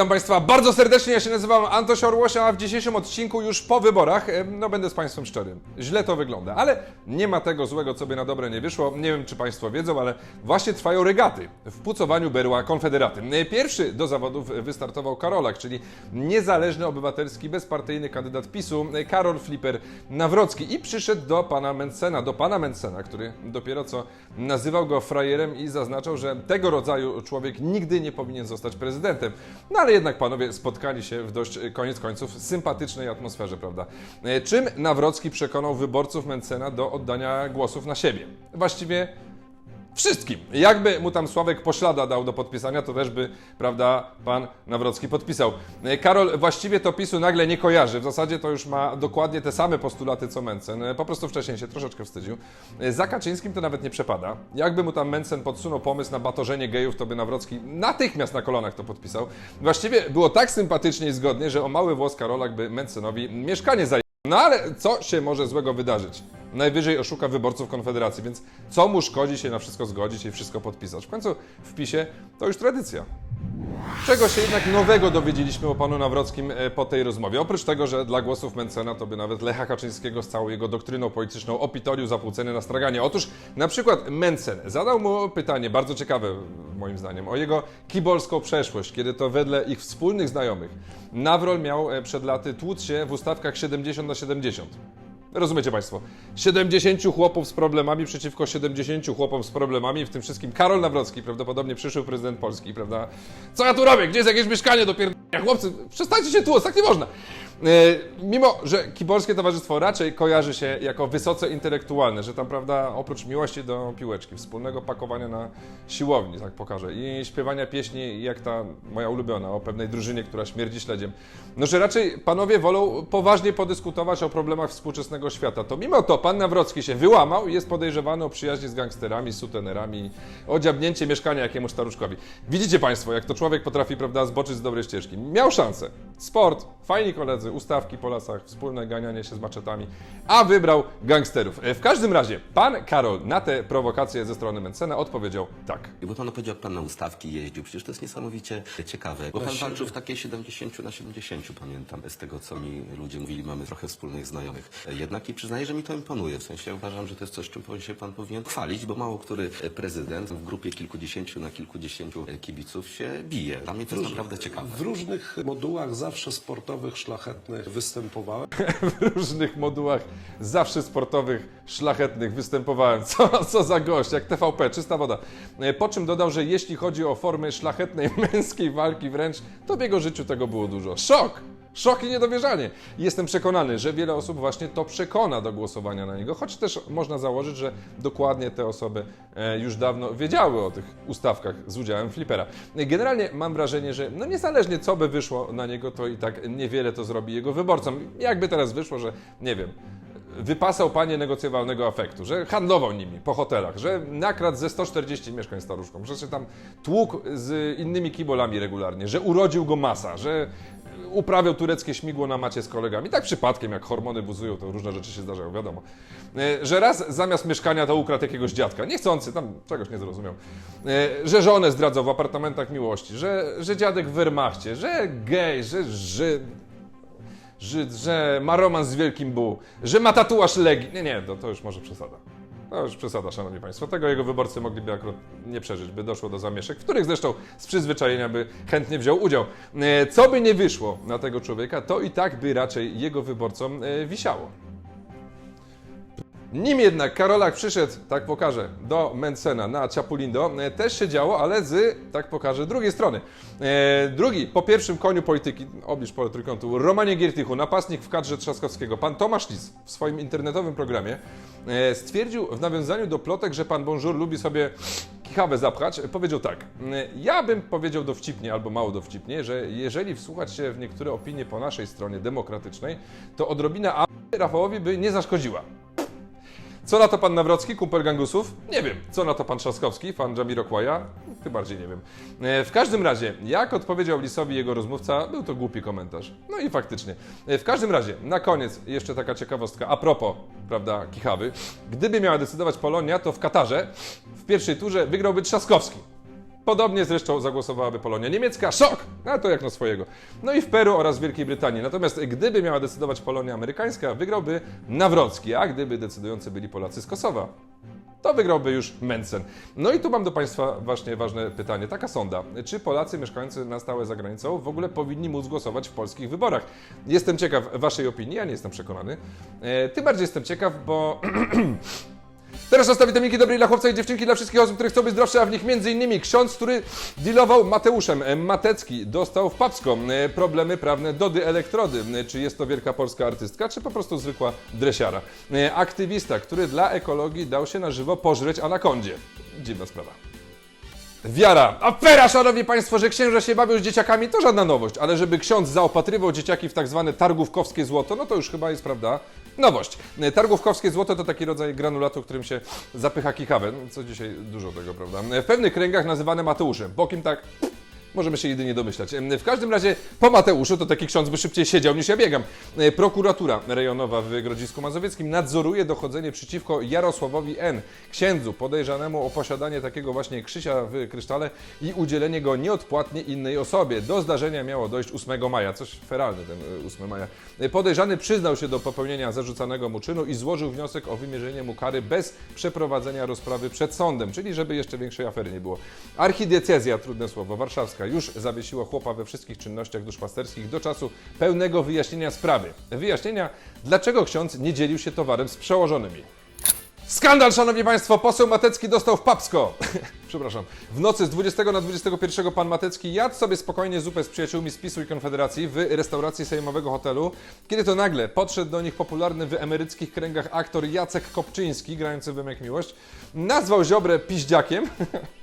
Witam Państwa bardzo serdecznie, ja się nazywam Antoś Orłosia, a w dzisiejszym odcinku już po wyborach, no będę z Państwem szczery, źle to wygląda, ale nie ma tego złego, co by na dobre nie wyszło. Nie wiem, czy Państwo wiedzą, ale właśnie trwają regaty w pucowaniu berła Konfederaty. E, Pierwszy do zawodów wystartował Karolak, czyli niezależny, obywatelski, bezpartyjny kandydat PiSu, e, Karol Flipper Nawrocki i przyszedł do pana Mencena, do pana Mencena, który dopiero co nazywał go frajerem i zaznaczał, że tego rodzaju człowiek nigdy nie powinien zostać prezydentem. No ale jednak panowie spotkali się w dość e, koniec końców sympatycznej atmosferze, prawda? E, Czym Nawrocki przekonał wyborców Mencena do oddania głosów na siebie? Właściwie wszystkim. Jakby mu tam Sławek poślada dał do podpisania, to też by, prawda, pan Nawrocki podpisał. E, Karol właściwie to PiSu nagle nie kojarzy. W zasadzie to już ma dokładnie te same postulaty co Mencen. E, Po prostu wcześniej się troszeczkę wstydził. E, Za Kaczyńskim to nawet nie przepada. Jakby mu tam Mencen podsunął pomysł na batorzenie gejów, to by Nawrocki natychmiast na kolanach to podpisał. Właściwie było tak sympatycznie i zgodnie, że o mały włos Karolak by Mencenowi mieszkanie zajęło. No ale co się może złego wydarzyć? Najwyżej oszuka wyborców Konfederacji, więc co mu szkodzi się na wszystko zgodzić i wszystko podpisać? W końcu w PiSie to już tradycja. Czego się jednak nowego dowiedzieliśmy o panu Nawrockim e, po tej rozmowie? Oprócz tego, że dla głosów Mencena to by nawet Lecha Kaczyńskiego z całą jego doktryną polityczną opitolił zapłuceny na straganie. Otóż na przykład Mencen zadał mu pytanie, bardzo ciekawe moim zdaniem, o jego kibolską przeszłość, kiedy to wedle ich wspólnych znajomych Nawrol miał e, przed laty tłuc się w ustawkach 70 na 70. Rozumiecie Państwo? 70 chłopów z problemami przeciwko 70 chłopom z problemami, w tym wszystkim Karol Nawrocki, prawdopodobnie przyszły prezydent Polski, prawda? Co ja tu robię? Gdzie jest jakieś mieszkanie do pierdolenia? Chłopcy, przestańcie się tłuc, tak nie można! E, mimo, że Kibolskie Towarzystwo raczej kojarzy się jako wysoce intelektualne, że tam, prawda, oprócz miłości do piłeczki, wspólnego pakowania na siłowni, tak pokażę, i śpiewania pieśni, jak ta moja ulubiona, o pewnej drużynie, która śmierdzi śledziem, no że raczej panowie wolą poważnie podyskutować o problemach współczesnego świata. To mimo to pan Nawrocki się wyłamał i jest podejrzewany o przyjaźnie z gangsterami, sutenerami, o dziabnięcie mieszkania jakiemuś staruszkowi. Widzicie państwo, jak to człowiek potrafi, prawda, zboczyć z dobrej ścieżki. Miał szansę. Sport, fajni koledzy, ustawki po lasach, wspólne ganianie się z maczetami, a wybrał gangsterów. E, W każdym razie, pan Karol na te prowokacje ze strony Mencena odpowiedział tak. I Bo pan opowiedział, jak pan na ustawki jeździł. Przecież to jest niesamowicie ciekawe. Bo pan walczył w takiej 70 na 70, pamiętam, z tego, co mi ludzie mówili. Mamy trochę wspólnych znajomych. Jednak i przyznaję, że mi to imponuje. W sensie uważam, że to jest coś, czym powinien się pan powinien chwalić, bo mało który prezydent w grupie kilkudziesięciu na kilkudziesięciu kibiców się bije. Dla mnie to jest naprawdę ciekawe. W różnych modułach zawsze sportowych, szlachetnych występowałem. w różnych modułach zawsze sportowych, szlachetnych występowałem. Co, co za gość, jak TVP, czysta woda. E, Po czym dodał, że jeśli chodzi o formy szlachetnej męskiej walki wręcz, to w jego życiu tego było dużo. Szok! Szok i niedowierzanie. Jestem przekonany, że wiele osób właśnie to przekona do głosowania na niego, choć też można założyć, że dokładnie te osoby e, już dawno wiedziały o tych ustawkach z udziałem flipera. Generalnie mam wrażenie, że no niezależnie co by wyszło na niego, to i tak niewiele to zrobi jego wyborcom. Jakby teraz wyszło, że nie wiem, wypasał panie negocjowalnego afektu, że handlował nimi po hotelach, że nakradł ze 140 mieszkań staruszkom, że się tam tłukł z innymi kibolami regularnie, że urodził go masa, że uprawiał tureckie śmigło na macie z kolegami. Tak przypadkiem, jak hormony buzują, to różne rzeczy się zdarzają, wiadomo. E, Że raz zamiast mieszkania to ukradł jakiegoś dziadka, niechcący, tam czegoś nie zrozumiał. E, Że żonę zdradzał w apartamentach miłości, że, że dziadek w Wehrmachcie, że gej, że Żyd, Żyd, że ma romans z Wielkim Bu, że ma tatuaż Legii. Nie, nie, to, to już może przesada. To już przesada, szanowni państwo. Tego jego wyborcy mogliby akurat nie przeżyć, by doszło do zamieszek, w których zresztą z przyzwyczajenia by chętnie wziął udział. E, Co by nie wyszło na tego człowieka, to i tak by raczej jego wyborcom e, wisiało. Nim jednak Karolak przyszedł, tak pokażę, do Mencena na Ciapulindo, e, też się działo, ale z, tak pokażę, drugiej strony. E, drugi, po pierwszym koniu polityki, oblicz pole trójkątu, Romanie Giertychu, napastnik w kadrze Trzaskowskiego, pan Tomasz Lis w swoim internetowym programie e, stwierdził w nawiązaniu do plotek, że pan Bonjour lubi sobie kichawę zapchać, powiedział tak. e, Ja bym powiedział dowcipnie, albo mało dowcipnie, że jeżeli wsłuchać się w niektóre opinie po naszej stronie demokratycznej, to odrobina A Rafałowi by nie zaszkodziła. Co na to pan Nawrocki, kumpel gangusów? Nie wiem. Co na to pan Trzaskowski, fan Jamiroquaja? Tym bardziej nie wiem. E, W każdym razie, jak odpowiedział Lisowi jego rozmówca, był to głupi komentarz. No i faktycznie. E, W każdym razie, na koniec jeszcze taka ciekawostka a propos, prawda, Kichawy. Gdyby miała decydować Polonia, to w Katarze w pierwszej turze wygrałby Trzaskowski. Podobnie zresztą zagłosowałaby Polonia niemiecka. Szok! A to jak na swojego. No i w Peru oraz Wielkiej Brytanii. Natomiast gdyby miała decydować Polonia amerykańska, wygrałby Nawrocki, a gdyby decydujący byli Polacy z Kosowa, to wygrałby już Mencen. No i tu mam do Państwa właśnie ważne pytanie, taka sonda. Czy Polacy mieszkający na stałe za granicą w ogóle powinni móc głosować w polskich wyborach? Jestem ciekaw Waszej opinii, ja nie jestem przekonany. E, tym bardziej jestem ciekaw, bo Teraz czas na witaminki dobrej dla chłopca i dziewczynki, dla wszystkich osób, które chcą być zdrowsze, a w nich m.in. ksiądz, który dealował Mateuszem e, Matecki, dostał w Papską e, problemy prawne Dody Elektrody. E, Czy jest to wielka polska artystka, czy po prostu zwykła dresiara? Aktywista, który dla ekologii dał się na żywo pożreć anakondzie. Dziwna sprawa. Wiara. Afera, szanowni państwo, że księża się bawią z dzieciakami, to żadna nowość, ale żeby ksiądz zaopatrywał dzieciaki w tak zwane targówkowskie złoto, no to już chyba jest, prawda, nowość. E, Targówkowskie złoto to taki rodzaj granulatu, którym się zapycha kikawę, no, co dzisiaj dużo tego, prawda. E, W pewnych kręgach nazywane Mateuszem, po kim tak... Możemy się jedynie domyślać. W każdym razie po Mateuszu to taki ksiądz by szybciej siedział niż ja biegam. E, Prokuratura rejonowa w Grodzisku Mazowieckim nadzoruje dochodzenie przeciwko Jarosławowi N., księdzu podejrzanemu o posiadanie takiego właśnie krzysia w krysztale i udzielenie go nieodpłatnie innej osobie. Do zdarzenia miało dojść 8 maja, coś feralny ten e, 8 maja. E, Podejrzany przyznał się do popełnienia zarzucanego mu czynu i złożył wniosek o wymierzenie mu kary bez przeprowadzenia rozprawy przed sądem, czyli żeby jeszcze większej afery nie było. Archidiecezja, trudne słowo, warszawska już zawiesiła chłopa we wszystkich czynnościach duszpasterskich do czasu pełnego wyjaśnienia sprawy. Wyjaśnienia, dlaczego ksiądz nie dzielił się towarem z przełożonymi. Skandal, szanowni państwo! Poseł Matecki dostał w papsko. Przepraszam. W nocy z 20 na 21 pan Matecki jadł sobie spokojnie zupę z przyjaciółmi z PiSu i Konfederacji w restauracji sejmowego hotelu, kiedy to nagle podszedł do nich popularny w emeryckich kręgach aktor Jacek Kopczyński, grający w Wymek Miłość, nazwał Ziobrę piździakiem,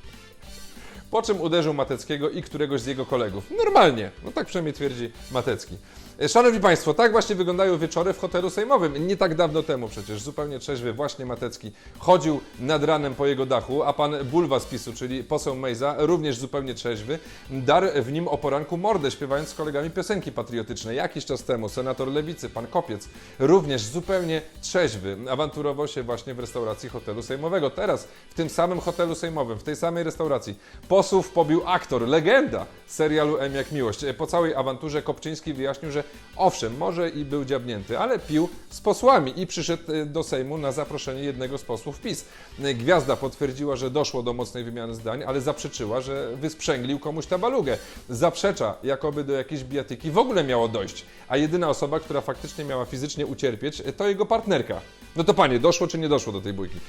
po czym uderzył Mateckiego i któregoś z jego kolegów. Normalnie, no tak przynajmniej twierdzi Matecki. E, Szanowni Państwo, tak właśnie wyglądają wieczory w hotelu sejmowym. Nie tak dawno temu przecież, zupełnie trzeźwy, właśnie Matecki chodził nad ranem po jego dachu, a pan Bulwa z PiSu, czyli poseł Mejza, również zupełnie trzeźwy, darł w nim o poranku mordę, śpiewając z kolegami piosenki patriotyczne. Jakiś czas temu senator Lewicy, pan Kopiec, również zupełnie trzeźwy, awanturował się właśnie w restauracji hotelu sejmowego. Teraz w tym samym hotelu sejmowym, w tej samej restauracji, posłów pobił aktor, legenda serialu M jak miłość. E, Po całej awanturze Kopczyński wyjaśnił, że owszem, może i był dziabnięty, ale pił z posłami i przyszedł e, do Sejmu na zaproszenie jednego z posłów PiS. E, Gwiazda potwierdziła, że doszło do mocnej wymiany zdań, ale zaprzeczyła, że wysprzęglił komuś tabalugę. Zaprzecza, jakoby do jakiejś bijatyki w ogóle miało dojść, a jedyna osoba, która faktycznie miała fizycznie ucierpieć, e, to jego partnerka. No to panie, doszło czy nie doszło do tej bójki?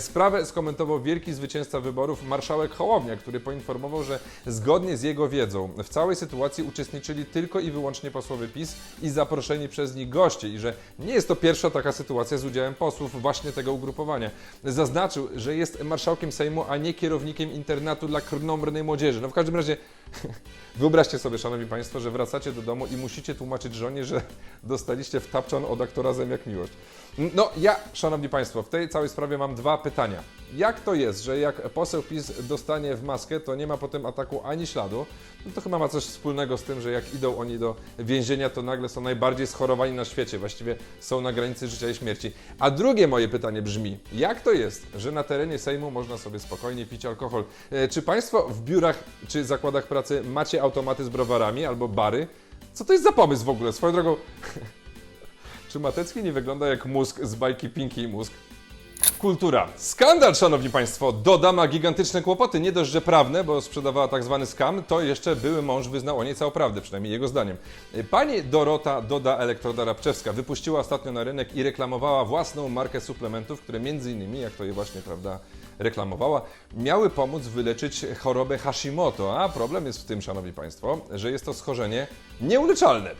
Sprawę skomentował wielki zwycięzca wyborów, marszałek Hołownia, który poinformował, że zgodnie z jego wiedzą w całej sytuacji uczestniczyli tylko i wyłącznie posłowie PiS i zaproszeni przez nich goście i że nie jest to pierwsza taka sytuacja z udziałem posłów właśnie tego ugrupowania. Zaznaczył, że jest marszałkiem Sejmu, a nie kierownikiem internatu dla krnąbrnej młodzieży. No w każdym razie Wyobraźcie sobie, szanowni państwo, że wracacie do domu i musicie tłumaczyć żonie, że dostaliście w tapczan od aktora Zem jak miłość. No, ja, szanowni państwo, w tej całej sprawie mam dwa pytania. Jak to jest, że jak poseł PiS dostanie w maskę, to nie ma potem ataku ani śladu? No to chyba ma coś wspólnego z tym, że jak idą oni do więzienia, to nagle są najbardziej schorowani na świecie. Właściwie są na granicy życia i śmierci. A drugie moje pytanie brzmi, jak to jest, że na terenie Sejmu można sobie spokojnie pić alkohol? E, Czy państwo w biurach czy zakładach pracy macie automaty z browarami albo bary? Co to jest za pomysł w ogóle? Swoją drogą, czy Matecki nie wygląda jak mózg z bajki Pinki i Mózg? Kultura. Skandal, szanowni państwo. Doda ma gigantyczne kłopoty. Nie dość, że prawne, bo sprzedawała tak zwany skam, to jeszcze były mąż wyznał o niej całą prawdę, przynajmniej jego zdaniem. Pani Dorota Doda Elektroda Rabczewska wypuściła ostatnio na rynek i reklamowała własną markę suplementów, które między innymi, jak to je właśnie, prawda, reklamowała, miały pomóc wyleczyć chorobę Hashimoto. A problem jest w tym, szanowni państwo, że jest to schorzenie nieuleczalne.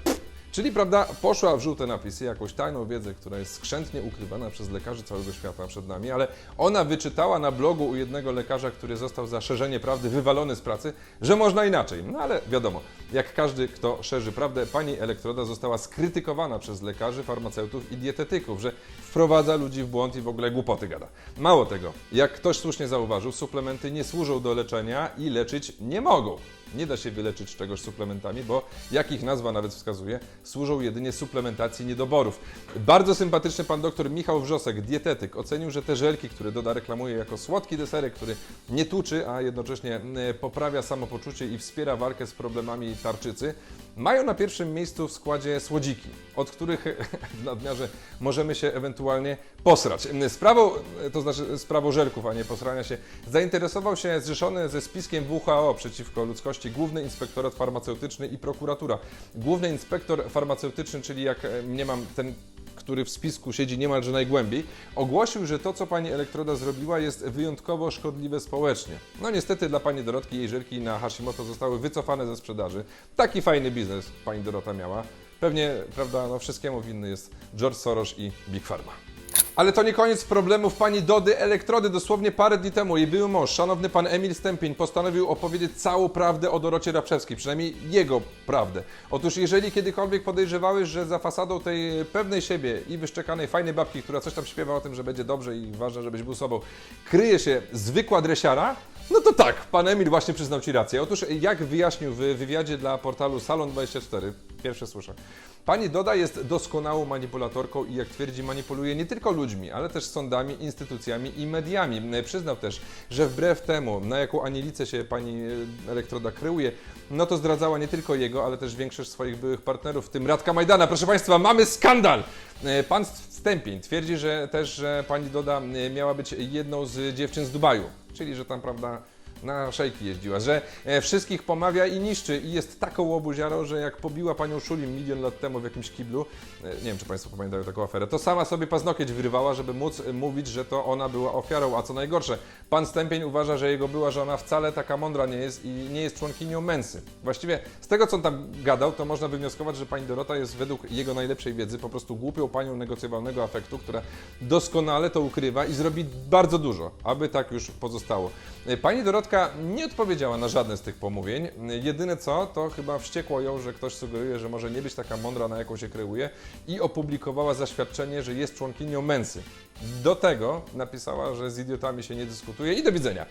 Czyli, prawda, poszła w żółte napisy, jakąś tajną wiedzę, która jest skrzętnie ukrywana przez lekarzy całego świata przed nami, ale ona wyczytała na blogu u jednego lekarza, który został za szerzenie prawdy wywalony z pracy, że można inaczej. No ale wiadomo, jak każdy, kto szerzy prawdę, pani Elektroda została skrytykowana przez lekarzy, farmaceutów i dietetyków, że wprowadza ludzi w błąd i w ogóle głupoty gada. Mało tego, jak ktoś słusznie zauważył, suplementy nie służą do leczenia i leczyć nie mogą. Nie da się wyleczyć czegoś suplementami, bo jak ich nazwa nawet wskazuje, służą jedynie suplementacji niedoborów. Bardzo sympatyczny pan doktor Michał Wrzosek, dietetyk, ocenił, że te żelki, które Doda reklamuje jako słodki deserek, który nie tuczy, a jednocześnie e, poprawia samopoczucie i wspiera walkę z problemami tarczycy, mają na pierwszym miejscu w składzie słodziki, od których w nadmiarze możemy się ewentualnie posrać. Sprawą, to znaczy sprawą żelków, a nie posrania się, zainteresował się zrzeszony ze spiskiem WHO przeciwko ludzkości Główny Inspektorat Farmaceutyczny i Prokuratura. Główny Inspektor Farmaceutyczny, czyli jak e, mniemam ten który w spisku siedzi niemalże najgłębiej, ogłosił, że to, co pani Elektroda zrobiła, jest wyjątkowo szkodliwe społecznie. No niestety dla pani Dorotki jej żelki na Hashimoto zostały wycofane ze sprzedaży. Taki fajny biznes pani Dorota miała. Pewnie, prawda, no wszystkiemu winny jest George Soros i Big Pharma. Ale to nie koniec problemów pani Dody Elektrody. Dosłownie parę dni temu jej były mąż, szanowny pan Emil Stępień, postanowił opowiedzieć całą prawdę o Dorocie Rabczewskiej, przynajmniej jego prawdę. Otóż jeżeli kiedykolwiek podejrzewałeś, że za fasadą tej pewnej siebie i wyszczekanej fajnej babki, która coś tam śpiewa o tym, że będzie dobrze i ważne, żebyś był sobą, kryje się zwykła dresiara, no to tak, pan Emil właśnie przyznał Ci rację. Otóż jak wyjaśnił w wywiadzie dla portalu Salon24, pierwsze słyszę, pani Doda jest doskonałą manipulatorką i jak twierdzi manipuluje nie tylko ludźmi, ale też sądami, instytucjami i mediami. Przyznał też, że wbrew temu, na jaką anilicę się pani e, Elektroda kryuje, no to zdradzała nie tylko jego, ale też większość swoich byłych partnerów, w tym Radka Majdana. Proszę Państwa, mamy skandal! E, Pan Stępień twierdzi, że też, że pani Doda e, miała być jedną z dziewczyn z Dubaju, czyli że tam, prawda, na szejki jeździła, że e, wszystkich pomawia i niszczy i jest taką łobuziarą, że jak pobiła panią Szulim milion lat temu w jakimś kiblu, e, nie wiem czy Państwo pamiętają taką aferę, to sama sobie paznokieć wyrywała, żeby móc e, mówić, że to ona była ofiarą, a co najgorsze, pan Stępień uważa, że jego była żona wcale taka mądra nie jest i nie jest członkinią mensy. Właściwie z tego, co on tam gadał, to można wywnioskować, że pani Dorota jest według jego najlepszej wiedzy po prostu głupią panią negocjowalnego afektu, która doskonale to ukrywa i zrobi bardzo dużo, aby tak już pozostało. Pani Dorotka nie odpowiedziała na żadne z tych pomówień. Jedyne co, to chyba wściekło ją, że ktoś sugeruje, że może nie być taka mądra, na jaką się kreuje i opublikowała zaświadczenie, że jest członkinią mensy. Do tego napisała, że z idiotami się nie dyskutuje i do widzenia.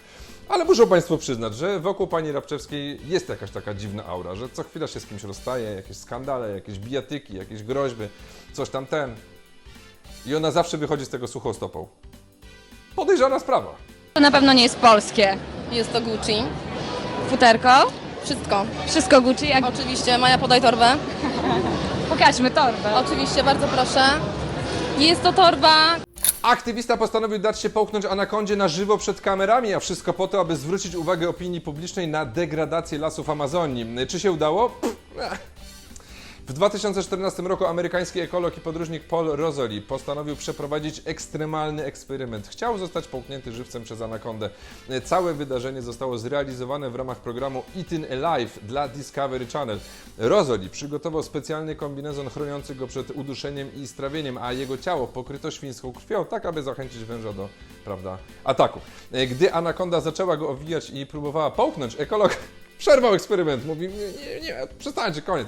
Ale muszą Państwo przyznać, że wokół pani Rabczewskiej jest jakaś taka dziwna aura, że co chwila się z kimś rozstaje, jakieś skandale, jakieś bijatyki, jakieś groźby, coś tam ten. I ona zawsze wychodzi z tego suchą stopą. Podejrzana sprawa. To na pewno nie jest polskie. Jest to Gucci. Futerko? Wszystko. Wszystko Gucci? Jak... Oczywiście. Maja, podaj torbę. Pokażmy torbę. Oczywiście, bardzo proszę. Jest to torba, Aktywista postanowił dać się połknąć anakondzie na żywo przed kamerami, a wszystko po to, aby zwrócić uwagę opinii publicznej na degradację lasów Amazonii. Czy się udało? Pff, eh. W 2014 roku amerykański ekolog i podróżnik Paul Rosoli postanowił przeprowadzić ekstremalny eksperyment. Chciał zostać połknięty żywcem przez anakondę. Całe wydarzenie zostało zrealizowane w ramach programu Eating Alive dla Discovery Channel. Rosoli przygotował specjalny kombinezon chroniący go przed uduszeniem i strawieniem, a jego ciało pokryto świńską krwią, tak aby zachęcić węża do prawda, ataku. Gdy anakonda zaczęła go owijać i próbowała połknąć, ekolog przerwał eksperyment. Mówi, nie, nie, nie przestańcie, koniec.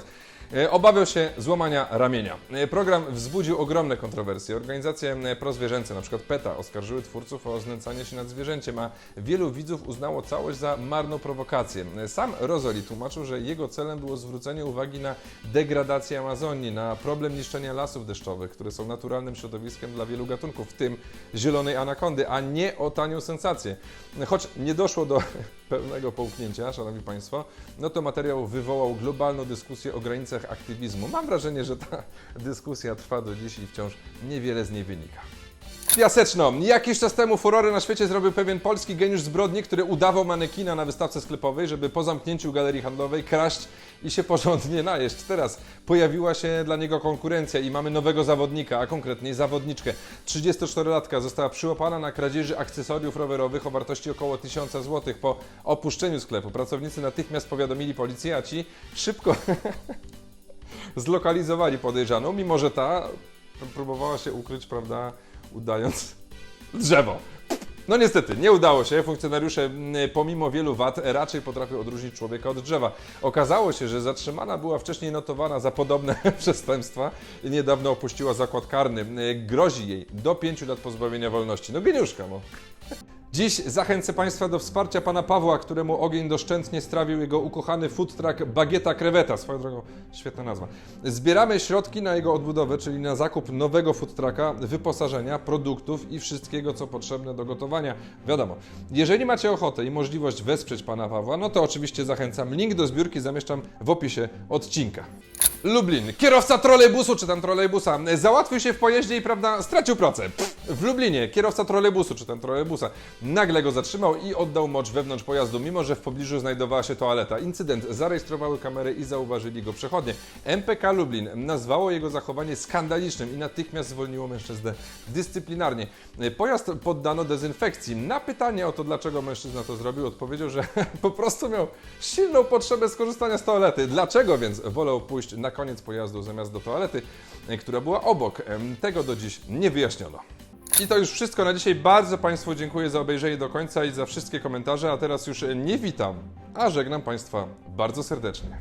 E, Obawiał się złamania ramienia. E, Program wzbudził ogromne kontrowersje. Organizacje e, prozwierzęce, np. PETA, oskarżyły twórców o znęcanie się nad zwierzęciem, a wielu widzów uznało całość za marną prowokację. Sam Rozoli tłumaczył, że jego celem było zwrócenie uwagi na degradację Amazonii, na problem niszczenia lasów deszczowych, które są naturalnym środowiskiem dla wielu gatunków, w tym zielonej anakondy, a nie o tanią sensację. Choć nie doszło do pełnego połknięcia, szanowni państwo, no to materiał wywołał globalną dyskusję o granicach aktywizmu. Mam wrażenie, że ta dyskusja trwa do dziś i wciąż niewiele z niej wynika. Piaseczno. Jakiś czas temu furorę na świecie zrobił pewien polski geniusz zbrodni, który udawał manekina na wystawce sklepowej, żeby po zamknięciu galerii handlowej kraść i się porządnie najeść. Teraz pojawiła się dla niego konkurencja i mamy nowego zawodnika, a konkretniej zawodniczkę. 34-latka została przyłapana na kradzieży akcesoriów rowerowych o wartości około 1000 zł. Po opuszczeniu sklepu pracownicy natychmiast powiadomili policję, a ci szybko zlokalizowali podejrzaną, mimo że ta próbowała się ukryć, prawda, udając drzewo. No niestety, nie udało się. Funkcjonariusze pomimo wielu wad raczej potrafią odróżnić człowieka od drzewa. Okazało się, że zatrzymana była wcześniej notowana za podobne przestępstwa i niedawno opuściła zakład karny. Grozi jej do 5 lat pozbawienia wolności. No geniuszka, no. Dziś zachęcę Państwa do wsparcia pana Pawła, któremu ogień doszczętnie strawił jego ukochany food truck Bagieta Kreweta. Swoją drogą, świetna nazwa. Zbieramy środki na jego odbudowę, czyli na zakup nowego food trucka, wyposażenia, produktów i wszystkiego, co potrzebne do gotowania. Wiadomo, jeżeli macie ochotę i możliwość wesprzeć pana Pawła, no to oczywiście zachęcam. Link do zbiórki zamieszczam w opisie odcinka. Lublin. Kierowca trolejbusu czy tam trolejbusa załatwił się w pojeździe i prawda stracił pracę. W Lublinie kierowca trolejbusu czy tam trolejbusa nagle go zatrzymał i oddał mocz wewnątrz pojazdu, mimo że w pobliżu znajdowała się toaleta. Incydent zarejestrowały kamery i zauważyli go przechodnie. MPK Lublin nazwało jego zachowanie skandalicznym i natychmiast zwolniło mężczyznę dyscyplinarnie. Pojazd poddano dezynfekcji. Na pytanie o to, dlaczego mężczyzna to zrobił, odpowiedział, że po prostu miał silną potrzebę skorzystania z toalety. Dlaczego więc wolał pójść na koniec pojazdu zamiast do toalety, e, która była obok? Tego do dziś nie wyjaśniono. I to już wszystko na dzisiaj. Bardzo Państwu dziękuję za obejrzenie do końca i za wszystkie komentarze. A teraz już nie witam, a żegnam Państwa bardzo serdecznie.